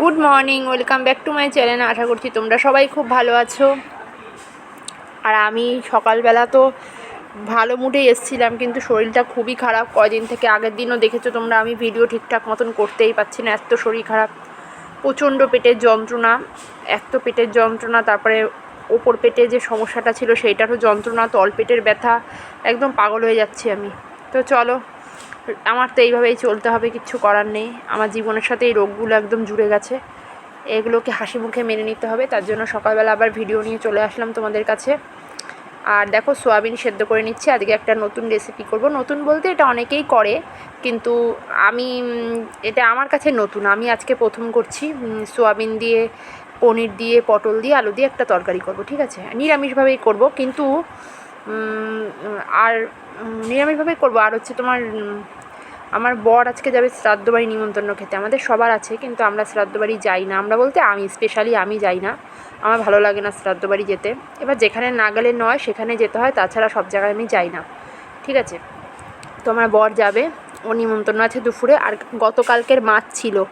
Good morning welcome back to my channel আশা করছি তোমরা সবাই খুব ভালো আছো। আর আমি সকালবেলা তো ভালো মুডে এসেছিলাম, কিন্তু শরীরটা খুবই খারাপ। কয়দিন থেকে আগের দিনও দেখেছ তোমরা, আমি ভিডিও ঠিকঠাক মতন করতেই পারছি না। এত শরীর খারাপ, প্রচণ্ড পেটের যন্ত্রণা, এত পেটের যন্ত্রণা, তারপরে ওপর পেটে যে সমস্যাটা ছিল, সেইটারও যন্ত্রণা, তল পেটের ব্যথা, একদম পাগল হয়ে যাচ্ছি আমি। তো চলো আমার তো এইভাবেই চলতে হবে, কিচ্ছু করার নেই। আমার জীবনের সাথে এই রোগগুলো একদম জুড়ে গেছে। এগুলোকে হাসি মুখে মেনে নিতে হবে, তার জন্য সকালবেলা আবার ভিডিও নিয়ে চলে আসলাম তোমাদের কাছে। আর দেখো, সোয়াবিন সেদ্ধ করে নিচ্ছি, আজকে একটা নতুন রেসিপি করব। নতুন বলতে এটা অনেকেই করে, কিন্তু আমি এটা আমার কাছে নতুন। আমি আজকে প্রথম করছি সোয়াবিন দিয়ে, পনির দিয়ে, পটল দিয়ে, আলু দিয়ে একটা তরকারি করব, ঠিক আছে? নিরামিষভাবেই করব, কিন্তু আর নিরামিষভাবেই করব। আর হচ্ছে তোমার আমার বর আজকে যাবে শ্রাদ্ধ বাড়ি নিমন্ত্রণ খেতে। আমাদের সবার আছে, কিন্তু আমরা শ্রাদ্ধ বাড়ি যাই না। আমরা বলতে আমি স্পেশালি আমি যাই না। আমার ভালো লাগে না শ্রাদ্ধ বাড়ি যেতে। এবার যেখানে না গেলে নয়, সেখানে যেতে হয়। তাছাড়া সব জায়গায় আমি যাই না। ঠিক আছে? তো আমার বর যাবে। ও নিমন্ত্রণ আছে দুপুরে। আর গতকালকের মাছ ছিল।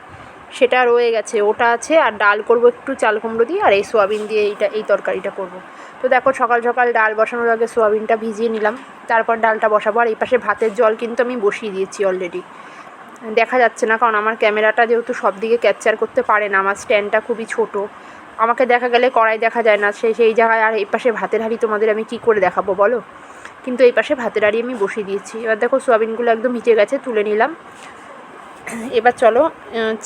সেটা রয়ে গেছে, ওটা আছে, আর ডাল করব একটু চাল কুমড়ো দিয়ে, আর এই সোয়াবিন দিয়ে এইটা, এই তরকারিটা করব। তো দেখো সকাল সকাল ডাল বসানোর আগে সোয়াবিনটা ভিজিয়ে নিলাম, তারপর ডালটা বসাবো, আর এই পাশে ভাতের জল কিন্তু আমি বসিয়ে দিয়েছি অলরেডি দেখা যাচ্ছে না, কারণ আমার ক্যামেরাটা যেহেতু সব দিকে ক্যাপচার করতে পারে না, আমার স্ট্যান্ডটা খুবই ছোট। আমাকে দেখা গেলে কড়াই দেখা যায় না সেই সেই জায়গায়, আর এই পাশে ভাতের হাঁড়ি তোমাদের আমি কি করে দেখাবো বলো? কিন্তু এই পাশে ভাতের হাঁড়ি আমি বসিয়ে দিয়েছি। এবার দেখো সোয়াবিনগুলো একদম মিটে গেছে, তুলে নিলাম। এবার চলো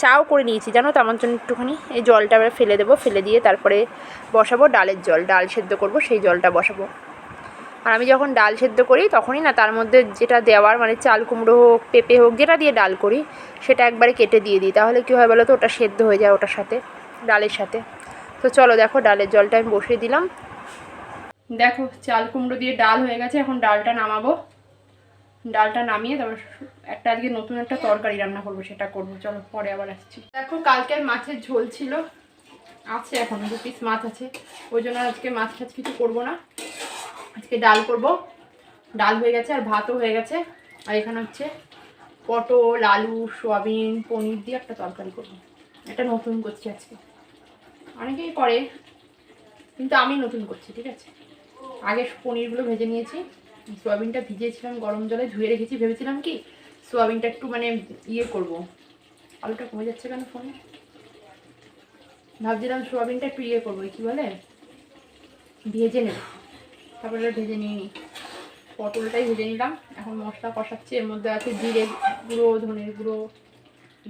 চাও করে নিয়েছি, জানো তো আমার জন্য একটুখানি। এই জলটা এবার ফেলে দেবো, ফেলে দিয়ে তারপরে বসাবো ডালের জল, ডাল সেদ্ধ করব, সেই জলটা বসাবো। আর আমি যখন ডাল সেদ্ধ করি, তখনই না তার মধ্যে যেটা দেওয়ার মানে চাল কুমড়ো হোক, পেঁপে হোক, যেটা দিয়ে ডাল করি, সেটা একবারে কেটে দিয়ে দিই। তাহলে কী হয় বলো তো, ওটা সেদ্ধ হয়ে যায় ওটার সাথে, ডালের সাথে। তো চলো দেখো, ডালের জলটা আমি বসিয়ে দিলাম। দেখো, চাল কুমড়ো দিয়ে ডাল হয়ে গেছে, এখন ডালটা নামাবো। ডালটা নামিয়ে তারপর একটা আজকে নতুন একটা তরকারি রান্না করব, সেটা করব। চলো, পরে আবার আসছি। দেখো, কালকের মাছের ঝোল ছিল। আছে এখন দু পিস মাছ আছে। ওই জন্য আজকে মাছ টাছ কিছু করব না। আজকে ডাল করব। ডাল হয়ে গেছে আর ভাতও হয়ে গেছে। আর এখানে হচ্ছে পটল, আলু, সোয়াবিন, পনির দিয়ে একটা তরকারি করব। এটা নতুন করছি আজকে। অনেকেই করে, কিন্তু আমি নতুন করছি, ঠিক আছে? আগে পনিরগুলো ভেজে নিয়েছি। সোয়াবিনটা ভিজিয়েছিলাম গরম জলে, ধুয়ে রেখেছি, ভেবেছিলাম কি সোয়াবিনটা একটু মানে ইয়ে করব। আলুটা কমে যাচ্ছে কেন ফোনে? ভাবছিলাম সোয়াবিনটা একটু ইয়ে করব, কী বলে? ভেজে নেব। তারপরে ভেজে নিয়ে নিই পটলটাই ভেজে নিলাম। এখন মশলা কষাচ্ছি, এর মধ্যে আছে জিরে গুঁড়ো, ধনের গুঁড়ো,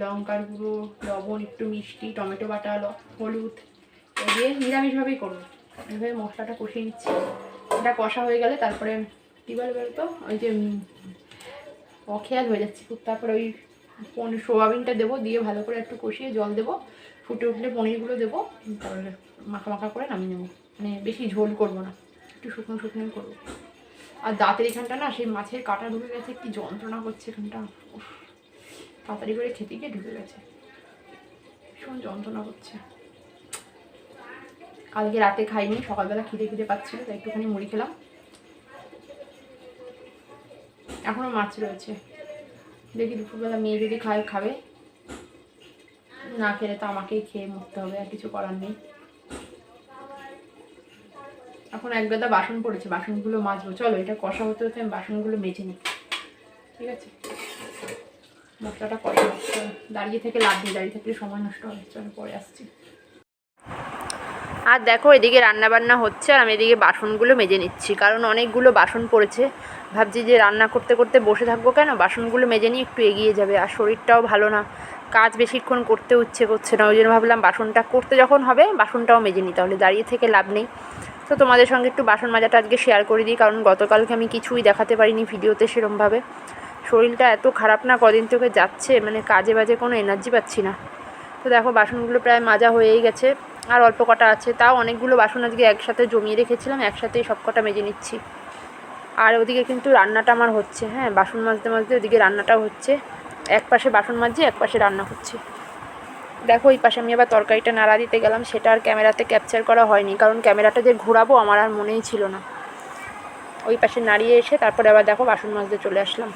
লঙ্কার গুঁড়ো, লবণ, একটু মিষ্টি, টমেটো বাটা হলুদ দিয়ে নিরামিষভাবেই করব। এইভাবে মশলাটা কষিয়ে নিচ্ছি। এটা কষা হয়ে গেলে তারপরে কী বলে বলতো ওই যে অখেয়াল হয়ে যাচ্ছে তারপরে ওই পনির সোয়াবিনটা দেবো, দিয়ে ভালো করে একটু কষিয়ে জল দেবো। ফুটে উঠলে পনিরগুলো দেবো, তারপরে মাখা মাখা করে নামিয়ে নেব। মানে বেশি ঝোল করব না, একটু শুকনো শুকনোই করব। আর দাঁতের এখানটা না, সেই মাছের কাটা ঢুকে গেছে, কি যন্ত্রণা করছে এখানটা। তাড়াতাড়ি করে খেতে গিয়ে ঢুকে গেছে। ভীষণ যন্ত্রণা করছে। কালকে রাতে খাইনি, সকালবেলা খিদে খিদে পাচ্ছিল, তাই একটুখানি মুড়ি খেলাম। এখনও মাছ রয়েছে। দেখি দুপুরবেলা মেয়ে যদি খায়, খাবে। না খেলে তো আমাকেই খেয়ে মরতে হবে, আর কিছু করার নেই। এখন এক গাদা বাসন পড়েছে, বাসনগুলো মাজবো। চলো, এটা কষা হতে হতে আমি বাসনগুলো মেজে নিই। ঠিক আছে? মশলাটা কষা দাঁড়িয়ে থেকে লাভ নেই, দাঁড়িয়ে থাকলে সময় নষ্ট হবে। চলো, পরে আসছি। আর দেখো, এদিকে রান্না বান্না হচ্ছে আর আমি এদিকে বাসনগুলো মেজে নিচ্ছি। কারণ অনেকগুলো বাসন পড়েছে। ভাবছি যে রান্না করতে করতে বসে থাকব কেন? বাসনগুলো মেজে নিয়ে একটু এগিয়ে যাবে আর শরীরটাও ভালো না। কাজ বেশিক্ষণ করতে ইচ্ছে করছে না। ওই জন্য ভাবলাম বাসনটা করতে যখন হবে, বাসনটাও মেজে নিই। তাহলে দাঁড়িয়ে থেকে লাভ নেই। তো তোমাদের সঙ্গে একটু বাসন মাজাটা আজকে শেয়ার করে দিই। কারণ গতকালকে আমি কিছুই দেখাতে পারিনি ভিডিওতে সেরমভাবে। শরীরটা এত খারাপ না, কদিন থেকে যাচ্ছে। মানে কাজে বাজে কোনো এনার্জি পাচ্ছি না। তো দেখো, বাসনগুলো প্রায় মাজা হয়েই গেছে। আর অল্প কটা আছে, তাও অনেকগুলো বাসন আজকে একসাথে জমিয়ে রেখেছিলাম, একসাথেই সব কটা মেজে নিচ্ছি। আর ওদিকে কিন্তু রান্নাটা আমার হচ্ছে হ্যাঁ বাসন মাজতে মাজতে ওদিকে রান্নাটাও হচ্ছে। এক পাশে বাসন মাজছি, এক পাশে রান্না হচ্ছে। দেখো, এই পাশে আমি আবার তরকারিটা নাড়া দিতে গেলাম, সেটা আর ক্যামেরাতে ক্যাপচার করা হয়নি, কারণ ক্যামেরাটা যে ঘোরাবো আমার আর মনেই ছিল না। ওই পাশে নাড়িয়ে এসে তারপরে আবার দেখো বাসন মাজতে চলে আসলাম।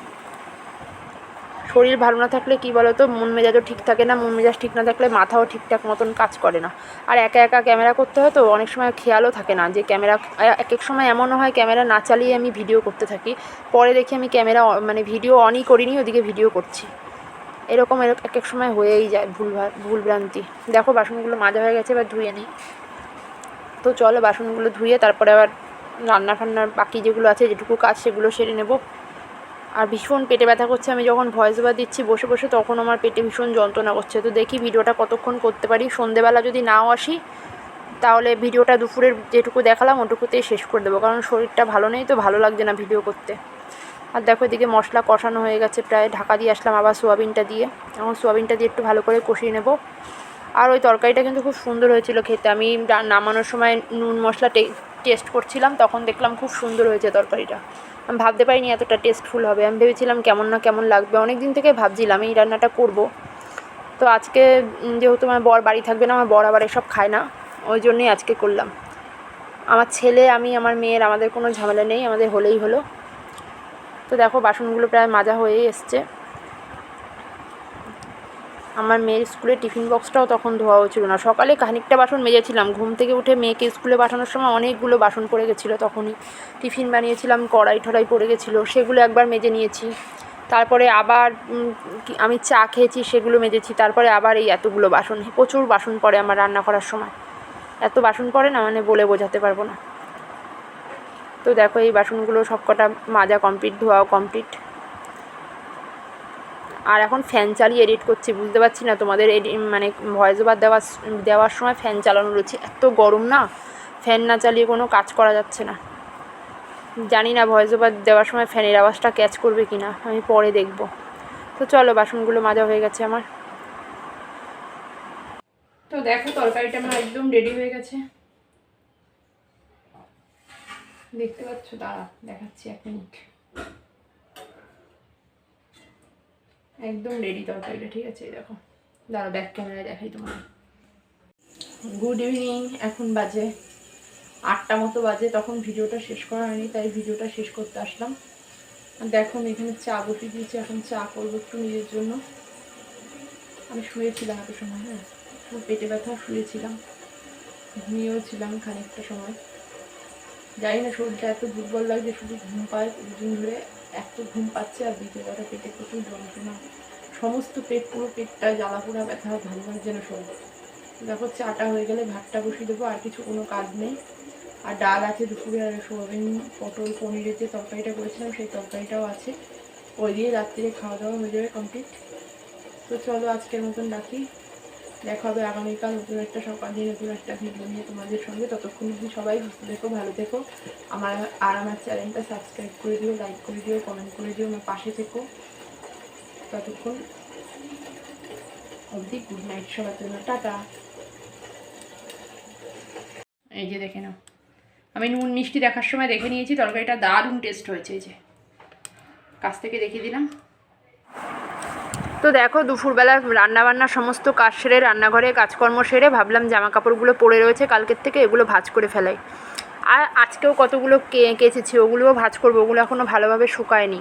শরীর ভালো না থাকলে কি বলো তো মন মেজাজও ঠিক থাকে না, মন মেজাজ ঠিক না থাকলে মাথাও ঠিকঠাক মতন কাজ করে না। আর একা একা ক্যামেরা করতে হয় তো অনেক সময় খেয়ালও থাকে না যে ক্যামেরা, এক এক সময় এমনও হয় ক্যামেরা না চালিয়ে আমি ভিডিও করতে থাকি। পরে দেখি আমি ক্যামেরা মানে ভিডিও অনই করিনি, ওদিকে ভিডিও করছি। এরকম এরকম এক এক সময় হয়েই যায় ভুল ভুলভ্রান্তি দেখো বাসনগুলো মাজা হয়ে গেছে, এবার ধুয়ে নিই। তো চলো বাসনগুলো ধুয়ে তারপরে আবার রান্না ফান্নার বাকি যেগুলো আছে, যেটুকু কাজ সেগুলো সেরে নেব। আর ভীষণ পেটে ব্যথা করছে। আমি যখন ভয়েস ওভার দিচ্ছি বসে বসে তখন আমার পেটে ভীষণ যন্ত্রণা করছে। তো দেখি ভিডিওটা কতক্ষণ করতে পারি। সন্ধেবেলা যদি নাও আসি, তাহলে ভিডিওটা দুপুরের যেটুকু দেখালাম ওটুকুতেই শেষ করে দেবো। কারণ শরীরটা ভালো নেই তো ভালো লাগছে না ভিডিও করতে। আর দেখো এদিকে মশলা কষানো হয়ে গেছে। প্রায় ঢাকা দিয়ে আসলাম আবার সোয়াবিনটা দিয়ে। এখন সোয়াবিনটা দিয়ে একটু ভালো করে কষিয়ে নেব। আর ওই তরকারিটা কিন্তু খুব সুন্দর হয়েছিল খেতে। আমি নামানোর সময় নুন মশলা টেস্ট করছিলাম, তখন দেখলাম খুব সুন্দর হয়েছে তরকারিটা। আমি ভাবতে পারিনি এতটা টেস্টফুল হবে। আমি ভেবেছিলাম কেমন না কেমন লাগবে। অনেক দিন থেকে ভাবছিলাম এই রান্নাটা করব। তো আজকে যেহেতু আমার বর বাড়ি থাকবে না, আমার বর আবার এসব খায় না, ওই জন্যই আজকে করলাম। আমার ছেলে, আমি, আমার মেয়ের, আমাদের কোনো ঝামেলা নেই, আমাদের হলেই হলো। তো দেখো, বাসনগুলো প্রায় মাজা হয়েই এসছে। আমার মেয়ের স্কুলে টিফিন বক্সটাও তখন ধোয়া হচ্ছিল না। সকালে খানিকটা বাসন মেজেছিলাম। ঘুম থেকে উঠে মেয়েকে স্কুলে পাঠানোর সময় অনেকগুলো বাসন পড়ে গেছিল তখনই। টিফিন বানিয়েছিলাম, কড়াই ঠড়াই পড়ে গেছিল, সেগুলো একবার মেজে নিয়েছি। তারপরে আবার আমি চা খেয়েছি, সেগুলো মেজেছি। তারপরে আবার এই এতগুলো বাসন, প্রচুর বাসন পড়ে আমার রান্না করার সময়। এত বাসন পড়ে না মানে বলে বোঝাতে পারব না। তো দেখো এই বাসনগুলো সবকটা মাজা কমপ্লিট, ধোয়াও কমপ্লিট। আর এখন ফ্যান চালিয়ে এডিট করছি, বুঝতে পারছি না তোমাদের এডি মানে ভয়েস ওভার দেওয়ার দেওয়ার সময় ফ্যান চালানো রয়েছে, এত গরম না? ফ্যান না চালিয়ে কোনো কাজ করা যাচ্ছে না। জানি না ভয়েস ওভার দেওয়ার সময় ফ্যানের আওয়াজটা ক্যাচ করবে কি না, আমি পরে দেখব। তো চলো, বাসনগুলো মাজা হয়ে গেছে আমার। তো দেখো, তরকারিটা আমার একদম রেডি হয়ে গেছে। দেখতে পাচ্ছ? দাঁড়া, দেখাচ্ছি এক মিনিট একদম রেডি তরকারিটা ঠিক আছে? দেখো। দাঁড়া ব্যাক ক্যামেরায় দেখাই তোমার গুড ইভিনিং এখন বাজে আটটা মতো বাজে, তখন ভিডিওটা শেষ করা হয়নি, তাই ভিডিওটা শেষ করতে আসলাম। দেখো এখানে চা বসিয়ে দিয়েছি, এখন চা করব একটু নিজের জন্য। আমি শুয়েছিলাম এত সময় হ্যাঁ? পেটে ব্যথা, শুয়েছিলাম। ঘুমিয়েও ছিলাম খানিকটা সময়। জানি না, শরীরটা এত দুর্বল লাগছে, শুধু ঘুম পায় দুদিন ধরে এত ঘুম পাচ্ছে আর দ্বিতীয় কথা পেটে প্রচুর যন্ত্রণা। সমস্ত পেট, পুরো পেটটা জ্বালা পোড়া ব্যথা ভালো লাগছে না শরীর দেখো, চাটা হয়ে গেলে ভাতটা বসিয়ে দেবো, আর কিছু কোনো কাজ নেই। আর ডাল আছে দুপুরে, আর সোয়াবিন, পটল পনিরের যে তরকারিটা করেছিলাম, সেই তরকারিটাও আছে। ওই দিয়ে রাত্রিরে খাওয়া দাওয়া হয়ে যাবে কমপ্লিট তো চলো, আজকের মতন রাখি। দেখা হবে আগামীকাল নতুন একটা সকাল দিয়ে নতুন একটা ভিডিও নিয়ে তোমাদের সঙ্গে। ততক্ষণ যদি সবাই সুস্থ দেখো ভালো থেকো। আমার, আর আমার চ্যানেলটা সাবস্ক্রাইব করে দিও লাইক করে দিও কমেন্ট করে দিও, আমার পাশে থেকো। ততক্ষণ অবধি গুড নাইট সবার জন্য। টাটা। এই যে দেখে নাও। আমি নুন মিষ্টি দেখার সময় দেখে নিয়েছি, তরকারিটা দারুণ টেস্ট হয়েছে, এই যে। কাছ থেকে দেখিয়ে দিলাম। তো দেখো, দুপুরবেলা রান্নাবান্না সমস্ত কাজ সেরে রান্নাঘরে কাজকর্ম সেরে ভাবলাম জামা কাপড়গুলো পড়ে রয়েছে, কালকের থেকে এগুলো ভাজ করে ফেলাই। আর আজকেও কতগুলো কে, কেচেছি, ওগুলোও ভাজ করব, ওগুলো এখনও ভালোভাবে শুকায়নি।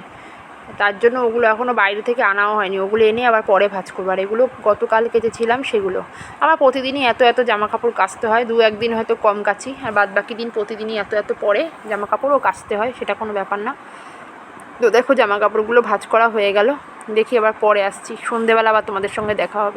তার জন্য ওগুলো এখনও বাইরে থেকে আনাও হয়নি, ওগুলো এনে আবার পরে ভাজ করব। আর এগুলো গতকাল কেচেছিলাম সেগুলো। আমার প্রতিদিনই এত এত জামা কাপড় কাচতে হয়, দু একদিন হয়তো কম কাচি, আর বাদ বাকি দিন প্রতিদিনই এত এত পরে জামা কাপড়ও কাচতে হয়, সেটা কোনো ব্যাপার না। তো দেখো জামা কাপড়গুলো ভাজ করা হয়ে গেল। দেখি আবার পরে আসছি। সন্ধেবেলা আবার তোমাদের সঙ্গে দেখা হবে।